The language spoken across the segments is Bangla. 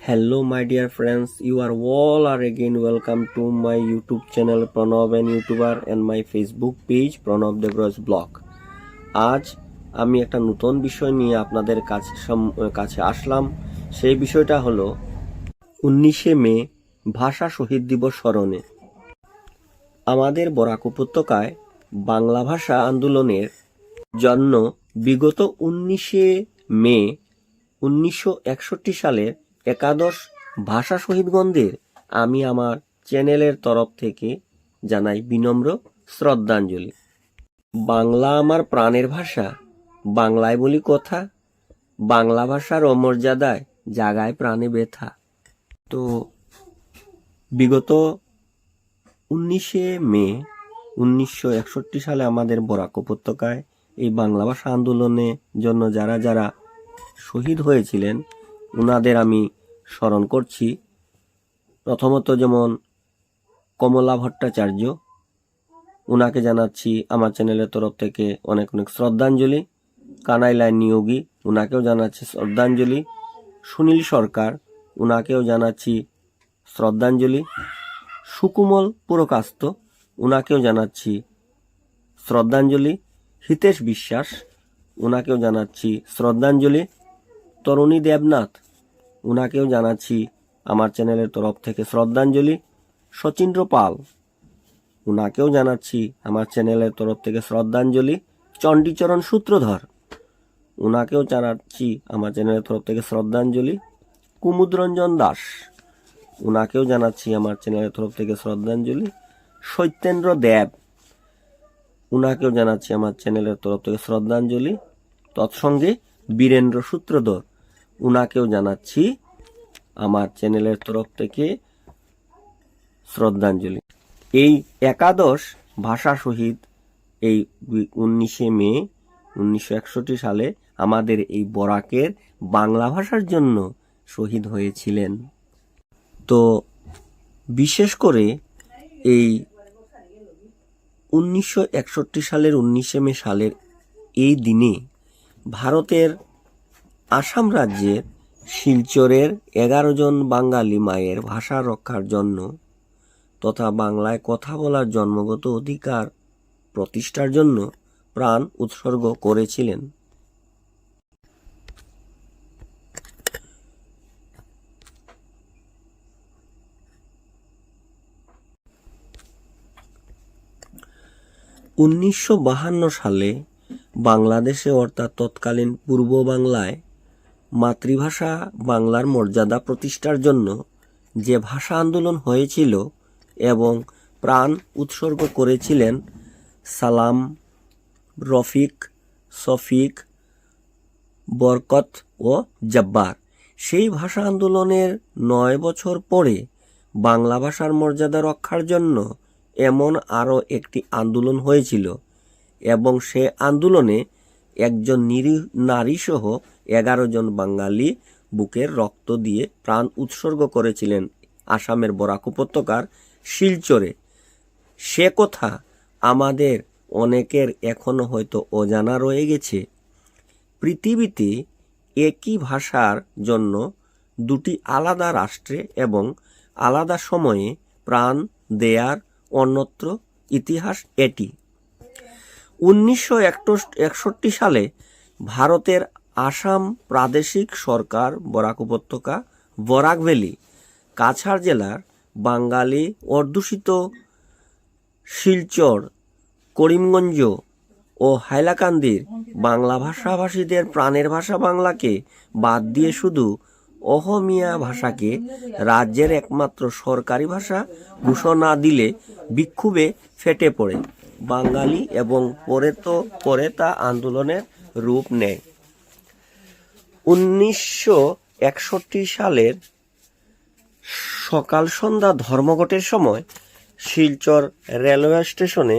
Hello, my dear friends. You are all are again welcome to my YouTube channel Pranav and YouTuber and my Facebook page Pranav Devras Blog. আজ আমি একটা নতুন বিষয় নিয়ে আপনাদের কাছে কাছে আসলাম সেই বিষয়টা হলো উনিশে মে ভাষা শহীদ দিবস স্মরণে আমাদের বরাক উপত্যকায় বাংলা ভাষা আন্দোলনের জন্য বিগত উনিশে মে উনিশশো একষট্টি সালের একাদশ ভাষা শহীদগণদের আমি আমার চ্যানেলের তরফ থেকে জানাই বিনম্র শ্রদ্ধাঞ্জলি। বাংলা আমার প্রাণের ভাষা, বাংলায় বলি কথা, বাংলা ভাষার অমর্যাদায় জাগায় প্রাণে ব্যথা। তো বিগত উনিশে মে উনিশশো একষট্টি সালে আমাদের বরাক উপত্যকায় এই বাংলা ভাষা আন্দোলনের জন্য যারা যারা শহীদ হয়েছিলেন উনাদের আমি স্মরণ করছি। প্রথমত যেমন কমলা ভট্টাচার্য, উনাকে জানাচ্ছি আমার চ্যানেলের তরফ থেকে অনেক অনেক শ্রদ্ধাঞ্জলি। কানাইলাল নিয়োগী, উনাকেও জানাচ্ছি শ্রদ্ধাঞ্জলি। সুনীল সরকার, উনাকেও জানাচ্ছি শ্রদ্ধাঞ্জলি। সুকুমল পুরকাস্ত, উনাকেও জানাচ্ছি শ্রদ্ধাঞ্জলি। হিতেশ বিশ্বাস, উনাকেও জানাচ্ছি শ্রদ্ধাঞ্জলি। তরুণী দেবনাথ। উনাকেও জানাচ্ছি আমার চ্যানেলের তরফ থেকে শ্রদ্ধাঞ্জলি। শচীন্দ্র পাল। উনাকেও জানাচ্ছি আমার চ্যানেলের তরফ থেকে শ্রদ্ধাঞ্জলি। চণ্ডীচরণ সূত্রধর। ওনাকেও জানাচ্ছি আমার চ্যানেলের তরফ থেকে শ্রদ্ধাঞ্জলি। কুমুদরঞ্জন দাস। উনাকেও জানাচ্ছি আমার চ্যানেলের তরফ থেকে শ্রদ্ধাঞ্জলি। সত্যেন্দ্র দেব। ওনাকেও জানাচ্ছি আমার চ্যানেলের তরফ থেকে শ্রদ্ধাঞ্জলি। তৎসঙ্গে বীরেন্দ্র সূত্রধর। উনাকেও জানাচ্ছি আমার চ্যানেলের তরফ থেকে শ্রদ্ধাঞ্জলি। এই একাদশ ভাষা শহীদ এই উনিশে মে উনিশশো একষট্টি সালে আমাদের এই বরাকের বাংলা ভাষার জন্য শহীদ হয়েছিলেন। তো বিশেষ করে এই উনিশশো একষট্টি সালের উনিশে মে সালের এই দিনে ভারতের আসাম রাজ্যের শিলচরের এগারো জন বাঙালি মায়ের ভাষা রক্ষার জন্য তথা বাংলায় কথা বলার জন্মগত অধিকার প্রতিষ্ঠার জন্য প্রাণ উৎসর্গ করেছিলেন। উনিশশো সালে বাংলাদেশে অর্থাৎ তৎকালীন পূর্ব বাংলায় মাতৃভাষা বাংলার মর্যাদা প্রতিষ্ঠার জন্য যে ভাষা আন্দোলন হয়েছিল এবং প্রাণ উৎসর্গ করেছিলেন সালাম, রফিক, শফিক, বরকত ও জব্বার। সেই ভাষা আন্দোলনের নয় বছর পরে বাংলা ভাষার মর্যাদা রক্ষার জন্য এমন আরও একটি আন্দোলন হয়েছিল এবং সে আন্দোলনে একজন নারীসহ এগারো জন বাঙালি বুকের রক্ত দিয়ে প্রাণ উৎসর্গ করেছিলেন আসামের বরাক উপত্যকার শিলচরে। সে কথা আমাদের অনেকের এখনও হয়তো অজানা রয়ে গেছে। পৃথিবীতে একই ভাষার জন্য দুটি আলাদা রাষ্ট্রে এবং আলাদা সময়ে প্রাণ দেয়ার অন্যত্র ইতিহাস এটি। উনিশশো একষট্টি সালে ভারতের আসাম প্রাদেশিক সরকার, বরাক উপত্যকা, বরাক ভ্যালি, কাছাড় জেলার বাঙালি অধ্যুষিত শিলচর, করিমগঞ্জ ও হাইলাকান্দির বাংলা ভাষাভাষীদের প্রাণের ভাষা বাংলাকে বাদ দিয়ে শুধু অহমিয়া ভাষাকে রাজ্যের একমাত্র সরকারি ভাষা ঘোষণা দিলে বিক্ষোভে ফেটে পড়ে। বাঙালি এবং পরে তো পরে তা আন্দোলনের রূপ নেয়। উনিশশো একষট্টি সালের সকাল সন্ধ্যা ধর্মঘটের সময় শিলচর রেলওয়ে স্টেশনে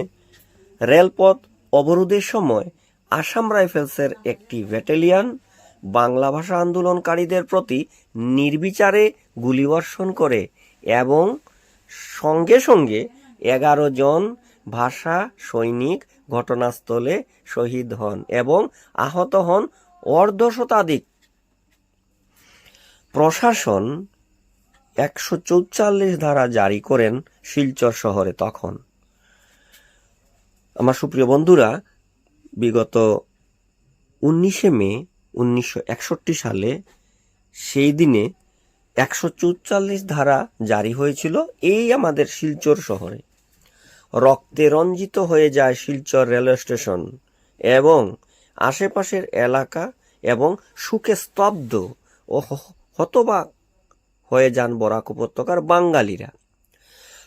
রেলপথ অবরোধের সময় আসাম রাইফেলসের একটি ব্যাটালিয়ন বাংলা ভাষা আন্দোলনকারীদের প্রতি নির্বিচারে গুলিবর্ষণ করে এবং সঙ্গে সঙ্গে এগারো জন ভাষা সৈনিক ঘটনাস্থলে শহীদ হন এবং আহত হন অর্ধশতাধিক প্রশাসন একশো চৌচল্লিশ ধারা জারি করেন শিলচর শহরে তখন। আমার সুপ্রিয় বন্ধুরা, বিগত উনিশে মে উনিশশো একষট্টি সালে সেই দিনে একশো চৌচল্লিশ ধারা জারি হয়েছিল এই আমাদের শিলচর শহরে। রক্তে রঞ্জিত হয়ে যায় শিলচর রেলওয়ে স্টেশন এবং আশেপাশের এলাকা এবং সুখে স্তব্ধ ও হতবাক হয়ে যান বরাক উপত্যকার বাঙালিরা।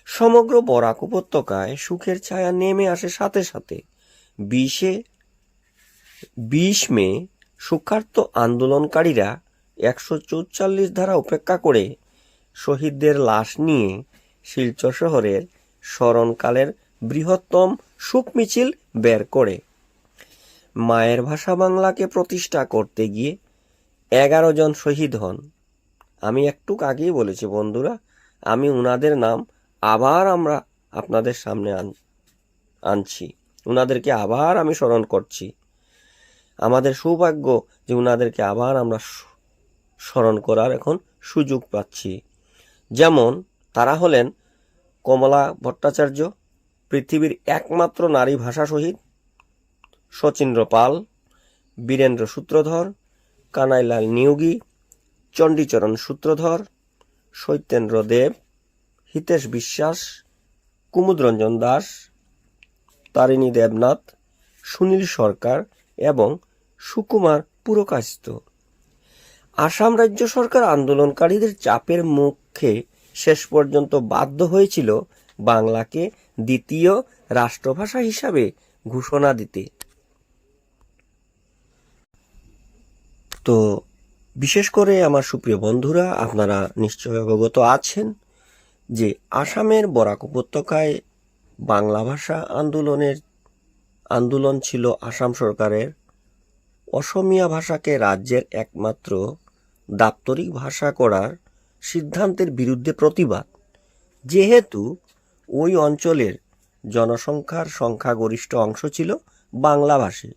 সমগ্র বরাক উপত্যকায় সুখের ছায়া নেমে আসে সাথে সাথে। বিশে, বিশ মে সুখার্থ আন্দোলনকারীরা একশো চৌচল্লিশ ধারা উপেক্ষা করে শহীদদের লাশ নিয়ে শিলচর শহরের স্মরণকালের বৃহত্তম সুখ মিছিল বের করে। মায়ের ভাষা বাংলাকে প্রতিষ্ঠা করতে গিয়ে এগারো জন শহীদ হন। আমি একটু আগেই বলেছি, বন্ধুরা, আমি উনাদের নাম আবার আমরা আপনাদের সামনে আন, আনছি। উনাদেরকে আবার আমি স্মরণ করছি। আমাদের সৌভাগ্য যে উনাদেরকে আবার আমরা স্মরণ করার এখন সুযোগ পাচ্ছি। যেমন, তারা হলেন কমলা ভট্টাচার্য, পৃথিবীর একমাত্র নারী ভাষা শহীদ, শচীন্দ্র পাল, বীরেন্দ্র সূত্রধর কানাইলাল নিয়োগী, চণ্ডীচরণ সূত্রধর সৈতেন্দ্র দেব, হিতেশ বিশ্বাস, কুমুদরঞ্জন দাস, তারিণী দেবনাথ, সুনীল সরকার এবং সুকুমার পুরকাস্ত আসাম রাজ্য সরকার আন্দোলনকারীদের চাপের মুখে শেষ পর্যন্ত বাধ্য হয়েছিল বাংলাকে দ্বিতীয় রাষ্ট্রভাষা হিসাবে ঘোষণা দিতে। তো বিশেষ করে আমার সুপ্রিয় বন্ধুরা, আপনারা নিশ্চয় অবগত আছেন যে আসামের বরাক উপত্যকায় বাংলা ভাষা আন্দোলনের, আন্দোলন ছিল আসাম সরকারের। অসমীয়া ভাষাকে রাজ্যের একমাত্র দাপ্তরিক ভাষা করার সিদ্ধান্তের বিরুদ্ধে প্রতিবাদ। যেহেতু ওই অঞ্চলের জনসংখ্যার সংখ্যাগরিষ্ঠ অংশ ছিল বাংলাভাষী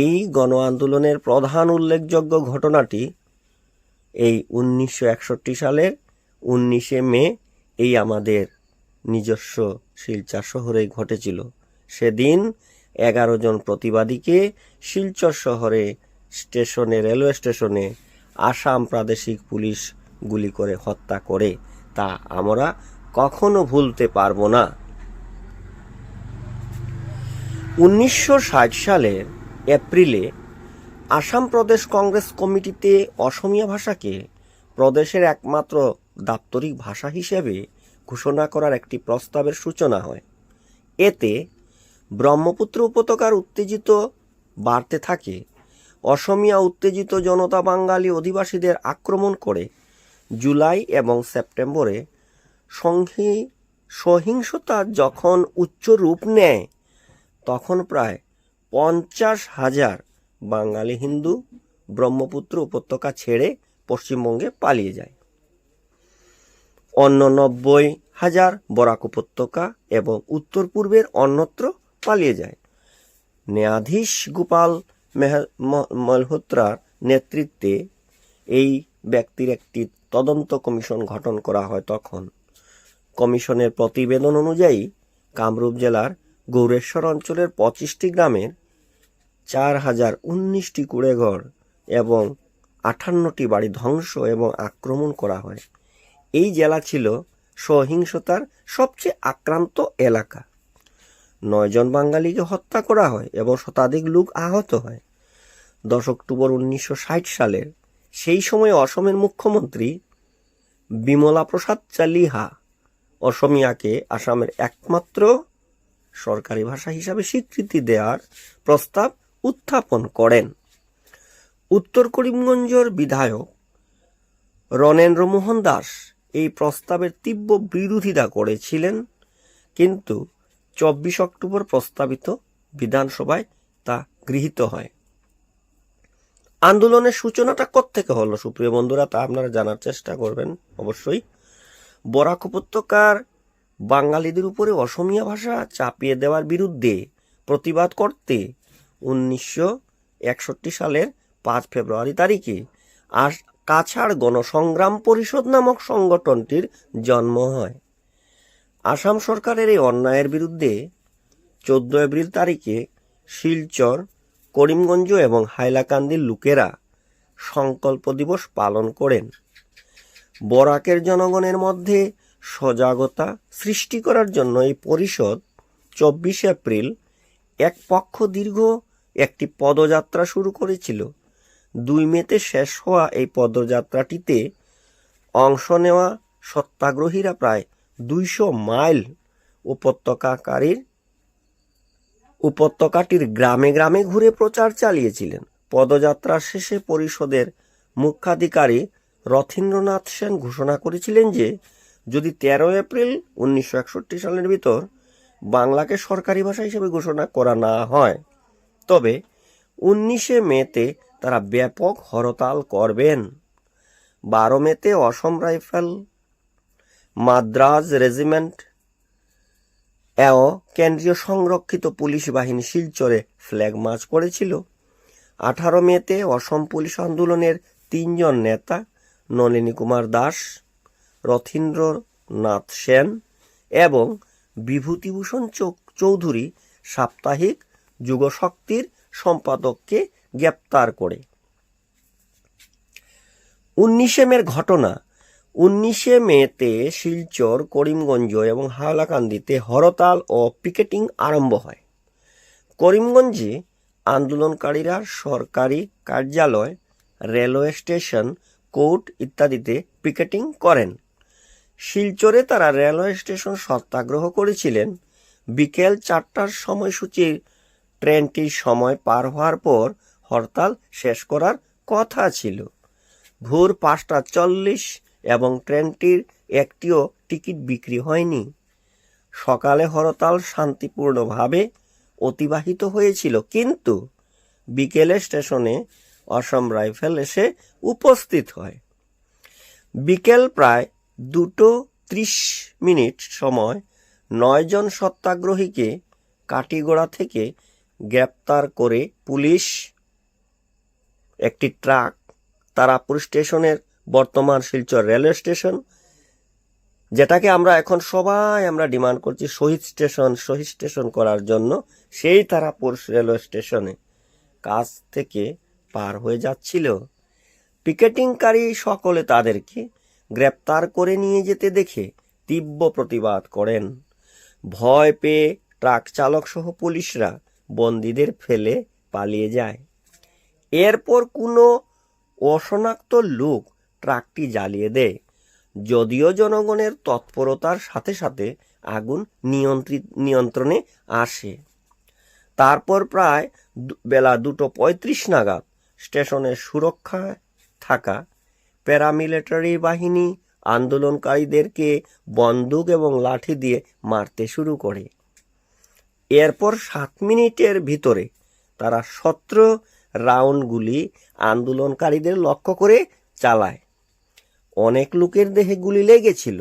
এই গণ আন্দোলনের প্রধান উল্লেখযোগ্য ঘটনাটি এই উনিশশো একষট্টি সালের উনিশে মে এই আমাদের নিজস্ব শিলচর শহরে ঘটেছিল। সেদিন এগারো জন প্রতিবাদীকে শিলচর শহরে স্টেশনে, রেলওয়ে স্টেশনে আসাম প্রাদেশিক পুলিশ গুলি করে হত্যা করে। তা আমরা কখনো ভুলতে পারব না। উনিশশো ষাট সালের এপ্রিলে আসাম প্রদেশ কংগ্রেস কমিটিতে অসমীয়া ভাষাকে প্রদেশের একমাত্র দাপ্তরিক ভাষা হিসেবে ঘোষণা করার একটি প্রস্তাবের সূচনা হয়। এতে ব্রহ্মপুত্র উপত্যকার উত্তেজিত বাড়তে থাকে। অসমীয়া উত্তেজিত জনতা বাঙালি অধিবাসীদের আক্রমণ করে জুলাই এবং সেপ্টেম্বরে সংহি সহিংসতা যখন উচ্চ রূপ নেয়, তখন প্রায় পঞ্চাশ হাজার বাঙালি হিন্দু ব্রহ্মপুত্র উপত্যকা ছেড়ে পশ্চিমবঙ্গে পালিয়ে যায়। অন্য নব্বই হাজার বরাক উপত্যকা এবং উত্তর পূর্বের অন্যত্র পালিয়ে যায়। ন্যায়াধীশ গোপাল মেহ- মালহোত্রার নেতৃত্বে এই ব্যক্তির একটি তদন্ত কমিশন গঠন করা হয় তখন। কমিশনের প্রতিবেদন অনুযায়ী কামরূপ জেলার গৌরেশ্বর অঞ্চলের পঁচিশটি গ্রামের চার হাজার উনিশটি কুড়েঘর এবং আঠান্নটি বাড়ি ধ্বংস এবং আক্রমণ করা হয়। এই জেলা ছিল সহিংসতার সবচেয়ে আক্রান্ত এলাকা। নয়জন বাঙালিকে হত্যা করা হয় এবং শতাধিক লোক আহত হয়। দশ অক্টোবর উনিশশো ষাট সালের সেই সময় অসমের মুখ্যমন্ত্রী বিমলা প্রসাদ চালিহা অসমিয়াকে আসামের একমাত্র সরকারি ভাষা হিসাবে স্বীকৃতি দেওয়ার প্রস্তাব উত্থাপন করেন। উত্তর করিমগঞ্জের বিধায়ক রণেন্দ্র মোহন দাস এই প্রস্তাবের তীব্র বিরোধিতা করেছিলেন, কিন্তু চব্বিশ অক্টোবর প্রস্তাবিত বিধানসভায় তা গৃহীত হয়। আন্দোলনের সূচনাটা কোত্থেকে হলো সুপ্রিয় বন্ধুরা, তা আপনারা জানার চেষ্টা করবেন অবশ্যই। বরাক উপত্যকার বাঙালিদের উপরে অসমীয়া ভাষা চাপিয়ে দেওয়ার বিরুদ্ধে প্রতিবাদ করতে উনিশশো একষট্টি সালের পাঁচ ফেব্রুয়ারি তারিখে আস কাছাড় গণসংগ্রাম পরিষদ নামক সংগঠনটির জন্ম হয়। আসাম সরকারের এই অন্যায়ের বিরুদ্ধে চোদ্দ এপ্রিল তারিখে শিলচর, করিমগঞ্জ এবং হাইলাকান্দির লোকেরা সংকল্প দিবস পালন করেন। বরাকের জনগণের মধ্যে সজাগতা সৃষ্টি করার জন্য এই পরিষদ চব্বিশে এপ্রিল এক পক্ষ দীর্ঘ একটি পদযাত্রা শুরু করেছিল। দুই মেতে শেষ হওয়া এই পদযাত্রাটিতে অংশ নেওয়া সত্যাগ্রহীরা প্রায় দুইশো মাইল উপত্যকাকারীর উপত্যকাটির গ্রামে গ্রামে ঘুরে প্রচার চালিয়েছিলেন। পদযাত্রা শেষে পরিষদের মুখ্যাধিকারী রথীন্দ্রনাথ সেন ঘোষণা করেছিলেন যে, যদি তেরো এপ্রিল উনিশশো একষট্টি সালের ভিতর বাংলাকে সরকারি ভাষা হিসেবে ঘোষণা করা না হয় তবে উনিশে মেতে তারা ব্যাপক হরতাল করবেন। বারো মেতে অসম রাইফেল, মাদ্রাজ রেজিমেন্ট, এও কেন্দ্রীয় সংরক্ষিত পুলিশ বাহিনী শিলচরে ফ্ল্যাগ মার্চ করেছিল। আঠারো মেতে অসম পুলিশ আন্দোলনের তিনজন নেতা নলিনী কুমার দাস, রথীন্দ্রনাথ সেন এবং বিভূতিভূষণ চৌধুরী সাপ্তাহিক যুগশক্তির সম্পাদককে গ্রেপ্তার করে। উনিশে মের ঘটনা। উনিশে মেতে শিলচর, করিমগঞ্জ এবং হাওলাকান্দিতে হরতাল ও পিকেটিং আরম্ভ হয়। করিমগঞ্জে আন্দোলনকারীরা সরকারি কার্যালয়, রেলওয়ে স্টেশন, কোর্ট ইত্যাদিতে পিকেটিং করেন। শিলচরে তারা রেলওয়ে স্টেশন সত্যাগ্রহ করেছিলেন। বিকেল চারটার সময়সূচির ট্রেনটির সময় পার হওয়ার পর হরতাল শেষ করার কথা ছিল। ভোর পাঁচটা চল্লিশ এবং ট্রেনটির একটিও টিকিট বিক্রি হয়নি। সকালে হরতাল শান্তিপূর্ণভাবে অতিবাহিত হয়েছিল, কিন্তু বিকেলে স্টেশনে অসম রাইফেল এসে উপস্থিত হয়। বিকেল প্রায় দুটো ত্রিশ মিনিট সময় নয়জন সত্যাগ্রহীকে কাটিগড়া থেকে গ্রেপ্তার করে পুলিশ একটি ট্রাক তারাপুর স্টেশনের বর্তমান শিলচর রেলওয়ে স্টেশন, যেটাকে আমরা এখন সবাই আমরা ডিমান্ড করছি শহীদ স্টেশন শহীদ স্টেশন করার জন্য। সেই তারাপুর রেলওয়ে স্টেশনে কাছ থেকে পার হয়ে যাচ্ছিল। পিকেটিংকারী সকলে তাদেরকে গ্রেপ্তার করে নিয়ে যেতে দেখে তীব্র প্রতিবাদ করেন। ভয় পেয়ে ট্রাক চালক সহ পুলিশরা বন্দীদের ফেলে পালিয়ে যায়। এরপর কোনো অশনাক্ত লোক ট্রাকটি জ্বালিয়ে দেয়। যদিও জনগণের তৎপরতার সাথে সাথে আগুন নিয়ন্ত্রিত, নিয়ন্ত্রণে আসে। তারপর প্রায় বেলা দুটো পঁয়ত্রিশ নাগাদ স্টেশনের সুরক্ষায় থাকা প্যারামিলিটারি বাহিনী আন্দোলনকারীদেরকে বন্দুক এবং লাঠি দিয়ে মারতে শুরু করে। এরপর সাত মিনিটের ভিতরে তারা সতেরো রাউন্ডগুলি আন্দোলনকারীদের লক্ষ্য করে চালায়। অনেক লোকের দেহে গুলি লেগেছিল।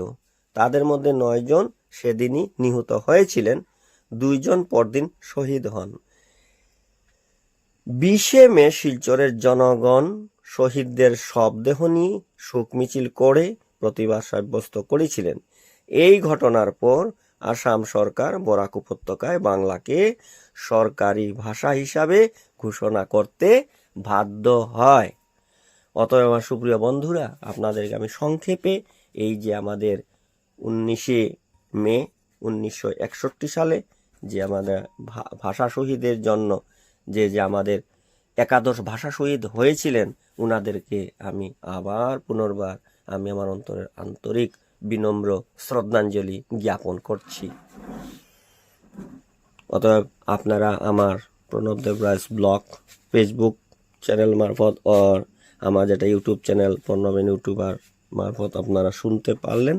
তাদের মধ্যে নয়জন সেদিনই নিহত হয়েছিলেন দুইজন পরদিন শহীদ হন। বিশে মে শিলচরের জনগণ শহীদদের শবদেহ নিয়ে শোক মিছিল করে প্রতিবাদ সাব্যস্ত করেছিলেন। এই ঘটনার পর আসাম সরকার বরাক উপত্যকায় বাংলাকে সরকারি ভাষা হিসাবে ঘোষণা করতে বাধ্য হয়। অতএব আমার সুপ্রিয় বন্ধুরা, আপনাদেরকে আমি সংক্ষেপে এই যে আমাদের উনিশে মে উনিশশো একষট্টি সালে যে আমাদের ভাষা শহীদের জন্য যে যে আমাদের একাদশ ভাষা শহীদ হয়েছিলেন, উনাদেরকে আমি আবার পুনর্বার, আমি আমার অন্তরের আন্তরিক বিনম্র শ্রদ্ধাঞ্জলি জ্ঞাপন করছি। অতএব আপনারা আমার Pranab Debraj blog, Facebook channel মারফত আর আমার যেটা ইউটিউব চ্যানেল প্রণবেন ইউটিউবার মারফত আপনারা শুনতে পারলেন,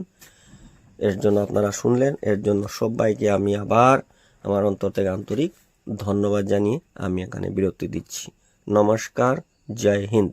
এর জন্য আপনারা শুনলেন, এর জন্য সবাইকে আমি আবার আমার অন্তর থেকে আন্তরিক ধন্যবাদ জানিয়ে আমি এখানে বিরতি দিচ্ছি। নমস্কার, জয় হিন্দ।